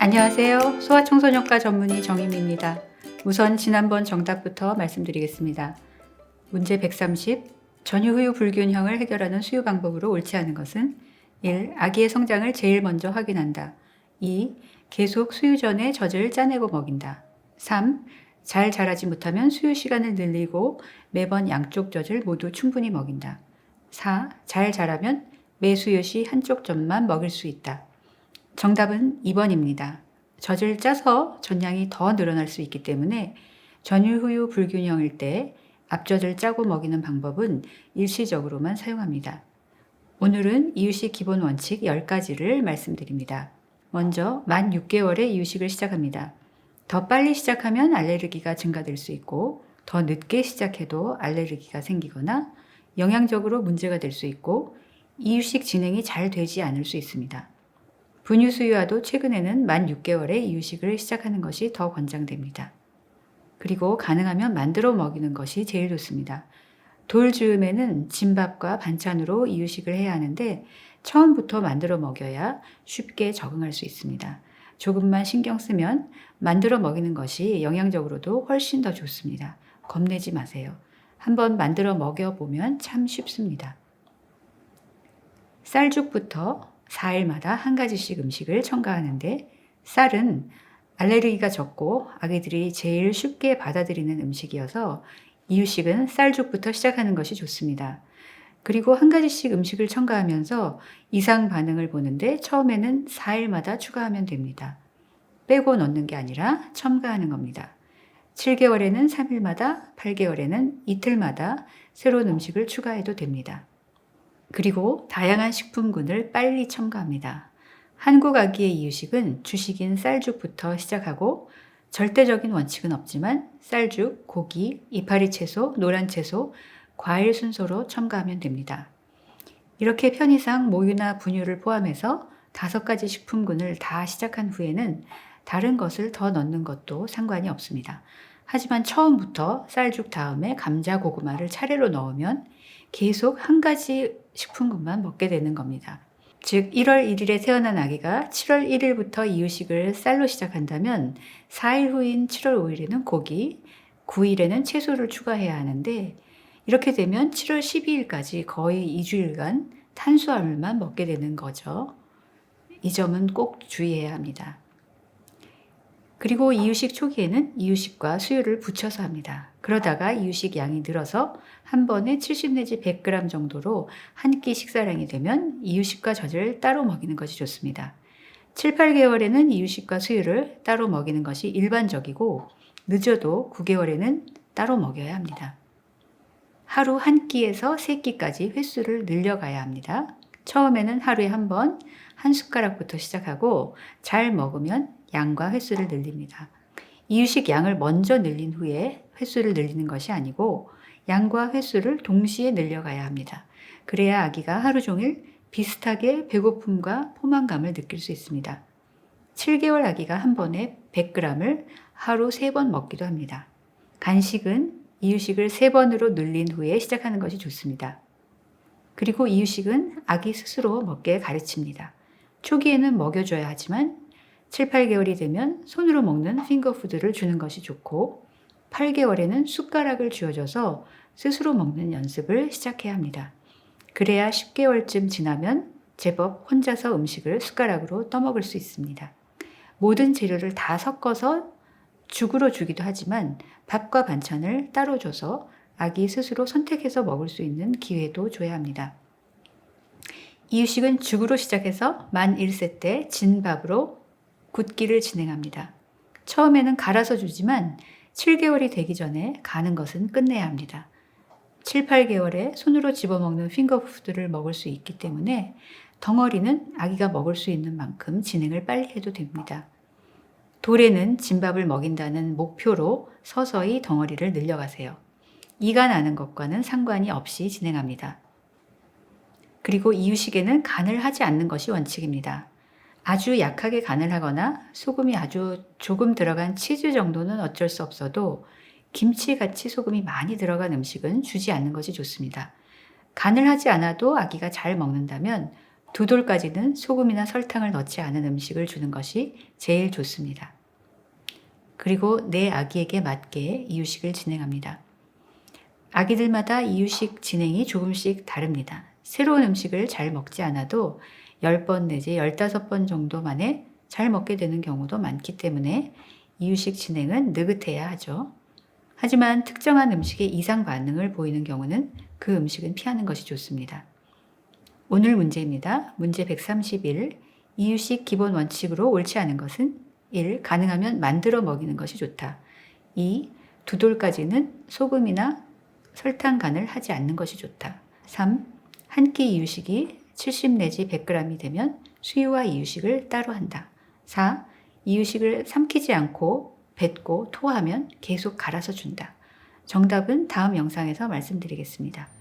안녕하세요. 소아청소년과 전문의 정임입니다. 우선 지난번 정답부터 말씀드리겠습니다. 문제 130. 전유 후유 불균형을 해결하는 수유 방법으로 옳지 않은 것은 1. 아기의 성장을 제일 먼저 확인한다. 2. 계속 수유 전에 젖을 짜내고 먹인다. 3. 잘 자라지 못하면 수유 시간을 늘리고 매번 양쪽 젖을 모두 충분히 먹인다. 4. 잘 자라면 매 수유 시 한쪽 젖만 먹일 수 있다. 정답은 2번입니다. 젖을 짜서 전량이 더 늘어날 수 있기 때문에 전유 후유 불균형일 때 앞젖을 짜고 먹이는 방법은 일시적으로만 사용합니다. 오늘은 이유식 기본 원칙 10가지를 말씀드립니다. 먼저 만 6개월에 이유식을 시작합니다. 더 빨리 시작하면 알레르기가 증가될 수 있고 더 늦게 시작해도 알레르기가 생기거나 영양적으로 문제가 될 수 있고 이유식 진행이 잘 되지 않을 수 있습니다. 분유 수유와도 최근에는 만 6개월에 이유식을 시작하는 것이 더 권장됩니다. 그리고 가능하면 만들어 먹이는 것이 제일 좋습니다. 돌 즈음에는 진밥과 반찬으로 이유식을 해야 하는데 처음부터 만들어 먹여야 쉽게 적응할 수 있습니다. 조금만 신경 쓰면 만들어 먹이는 것이 영양적으로도 훨씬 더 좋습니다. 겁내지 마세요. 한번 만들어 먹여보면 참 쉽습니다. 쌀죽부터 4일마다 한 가지씩 음식을 첨가하는데 쌀은 알레르기가 적고 아기들이 제일 쉽게 받아들이는 음식이어서 이유식은 쌀죽부터 시작하는 것이 좋습니다. 그리고 한 가지씩 음식을 첨가하면서 이상 반응을 보는데 처음에는 4일마다 추가하면 됩니다. 빼고 넣는 게 아니라 첨가하는 겁니다. 7개월에는 3일마다, 8개월에는 이틀마다 새로운 음식을 추가해도 됩니다. 그리고 다양한 식품군을 빨리 첨가합니다. 한국 아기의 이유식은 주식인 쌀죽부터 시작하고 절대적인 원칙은 없지만 쌀죽, 고기, 이파리 채소, 노란 채소, 과일 순서로 첨가하면 됩니다. 이렇게 편의상 모유나 분유를 포함해서 다섯 가지 식품군을 다 시작한 후에는 다른 것을 더 넣는 것도 상관이 없습니다. 하지만 처음부터 쌀죽 다음에 감자, 고구마를 차례로 넣으면 계속 한 가지 식품군만 먹게 되는 겁니다. 즉 1월 1일에 태어난 아기가 7월 1일부터 이유식을 쌀로 시작한다면 4일 후인 7월 5일에는 고기, 9일에는 채소를 추가해야 하는데 이렇게 되면 7월 12일까지 거의 2주일간 탄수화물만 먹게 되는 거죠. 이 점은 꼭 주의해야 합니다. 그리고 이유식 초기에는 이유식과 수유를 붙여서 합니다. 그러다가 이유식 양이 늘어서 한 번에 70 내지 100g 정도로 한 끼 식사량이 되면 이유식과 젖을 따로 먹이는 것이 좋습니다. 7, 8개월에는 이유식과 수유를 따로 먹이는 것이 일반적이고 늦어도 9개월에는 따로 먹여야 합니다. 하루 한 끼에서 세 끼까지 횟수를 늘려가야 합니다. 처음에는 하루에 한 번, 한 숟가락부터 시작하고 잘 먹으면 양과 횟수를 늘립니다. 이유식 양을 먼저 늘린 후에 횟수를 늘리는 것이 아니고 양과 횟수를 동시에 늘려가야 합니다. 그래야 아기가 하루 종일 비슷하게 배고픔과 포만감을 느낄 수 있습니다. 7개월 아기가 한 번에 100g을 하루 3번 먹기도 합니다. 간식은 이유식을 3번으로 늘린 후에 시작하는 것이 좋습니다. 그리고 이유식은 아기 스스로 먹게 가르칩니다. 초기에는 먹여줘야 하지만 7, 8개월이 되면 손으로 먹는 핑거푸드를 주는 것이 좋고 8개월에는 숟가락을 쥐어줘서 스스로 먹는 연습을 시작해야 합니다. 그래야 10개월쯤 지나면 제법 혼자서 음식을 숟가락으로 떠먹을 수 있습니다. 모든 재료를 다 섞어서 죽으로 주기도 하지만 밥과 반찬을 따로 줘서 아기 스스로 선택해서 먹을 수 있는 기회도 줘야 합니다. 이유식은 죽으로 시작해서 만 1세 때 진밥으로 굽기를 진행합니다. 처음에는 갈아서 주지만 7개월이 되기 전에 가는 것은 끝내야 합니다. 7, 8개월에 손으로 집어먹는 핑거푸드를 먹을 수 있기 때문에 덩어리는 아기가 먹을 수 있는 만큼 진행을 빨리 해도 됩니다. 돌에는 진밥을 먹인다는 목표로 서서히 덩어리를 늘려가세요. 이가 나는 것과는 상관이 없이 진행합니다. 그리고 이유식에는 간을 하지 않는 것이 원칙입니다. 아주 약하게 간을 하거나 소금이 아주 조금 들어간 치즈 정도는 어쩔 수 없어도 김치 같이 소금이 많이 들어간 음식은 주지 않는 것이 좋습니다. 간을 하지 않아도 아기가 잘 먹는다면 두 돌까지는 소금이나 설탕을 넣지 않은 음식을 주는 것이 제일 좋습니다. 그리고 내 아기에게 맞게 이유식을 진행합니다. 아기들마다 이유식 진행이 조금씩 다릅니다. 새로운 음식을 잘 먹지 않아도 10번 내지 15번 정도 만에 잘 먹게 되는 경우도 많기 때문에 이유식 진행은 느긋해야 하죠. 하지만 특정한 음식에 이상 반응을 보이는 경우는 그 음식은 피하는 것이 좋습니다. 오늘 문제입니다. 문제 131. 이유식 기본 원칙으로 옳지 않은 것은 1. 가능하면 만들어 먹이는 것이 좋다. 2. 두 돌까지는 소금이나 설탕 간을 하지 않는 것이 좋다. 3. 한 끼 이유식이 70 내지 100g이 되면 수유와 이유식을 따로 한다. 4. 이유식을 삼키지 않고 뱉고 토하면 계속 갈아서 준다. 정답은 다음 영상에서 말씀드리겠습니다.